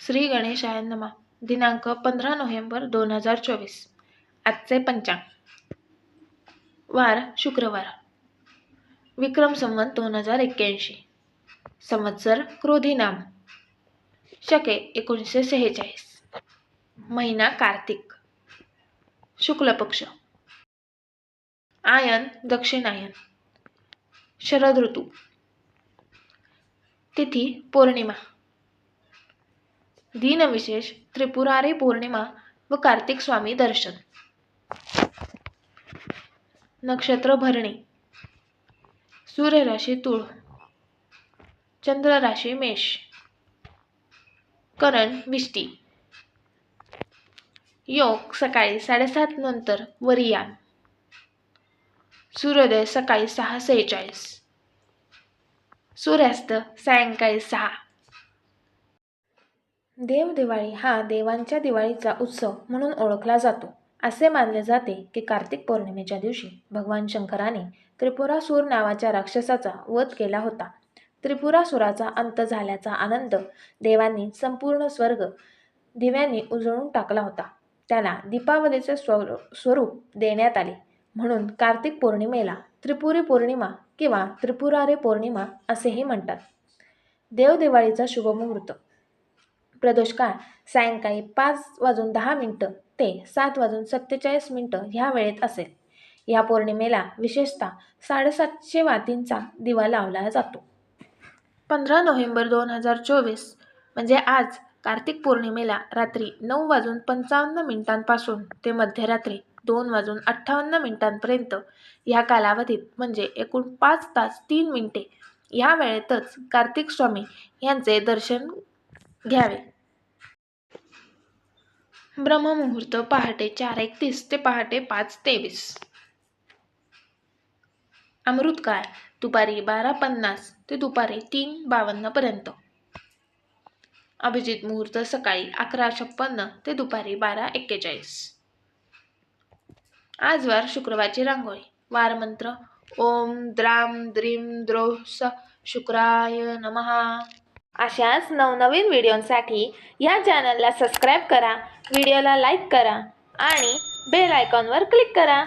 श्री गणेशाय नमा. दिनांक पंधरा नोव्हेंबर दोन हजार चोवीस. आजचे पंचांग. वार शुक्रवार. विक्रम संवत दोन हजार एक्क्याऐंशी. संवत्सर क्रोधी नाम. शके एकोणीसशे सेहेचाळीस. महिना कार्तिक. शुक्ल पक्ष. आयन दक्षिणायन. शरद ऋतू. तिथी पौर्णिमा. दिनविशेष त्रिपुरारी पौर्णिमा व कार्तिक स्वामी दर्शन. नक्षत्र भरणी. सूर्यराशी तुळ. चंद्रराशी मेष. करण विष्टी. योग सकाळी साडेसात नंतर वरियान. सूर्योदय सकाळी सहा सेहेचाळीस. सूर्यास्त सायंकाळी सहा. देवदिवाळी हा देवांच्या दिवाळीचा उत्सव म्हणून ओळखला जातो. असे मानले जाते की कार्तिक पौर्णिमेच्या दिवशी भगवान शंकराने त्रिपुरासूर नावाच्या राक्षसाचा वध केला होता. त्रिपुरासुराचा अंत झाल्याचा आनंद देवांनी संपूर्ण स्वर्ग दिव्यांनी उजळून टाकला होता. त्याला दीपावलीचे स्वर स्वरूप देण्यात आले. म्हणून कार्तिक पौर्णिमेला त्रिपुरी पौर्णिमा किंवा त्रिपुरारी पौर्णिमा असेही म्हणतात. देवदिवाळीचा शुभमुहूर्त प्रदोष काळ सायंकाळी पाच वाजून दहा मिनटं ते सात वाजून सत्तेचाळीस मिनटं ह्या वेळेत असेल. या पौर्णिमेला विशेषतः साडेसातशे वातींचा दिवा लावला जातो. पंधरा नोव्हेंबर दोन हजार चोवीस म्हणजे आज कार्तिक पौर्णिमेला रात्री नऊ वाजून पंचावन्न मिनिटांपासून ते मध्यरात्री दोन वाजून अठ्ठावन्न मिनिटांपर्यंत या कालावधीत म्हणजे एकूण पाच तास तीन मिनिटे या वेळेतच कार्तिक स्वामी यांचे दर्शन घ्यावे. ब्रह्ममुहूर्त पहाटे चार एकतीस ते पहाटे पाच तेवीस. अमृतकाळ दुपारी बारा पन्नास ते दुपारी तीन बावन्नपर्यंत अभिजित मुहूर्त सकाळी अकरा छप्पन्न ते दुपारी बारा एक्केचाळीस. आजवार शुक्रवारची रांगोळी. वारमंत्र ओम द्राम द्रीम द्रोह स शुक्राय नमहा अशाच नवनवीन व्हिडिओंसाठी या चॅनलला सबस्क्राईब करा. व्हिडिओला लाईक करा आणि बेल आयकॉनवर क्लिक करा.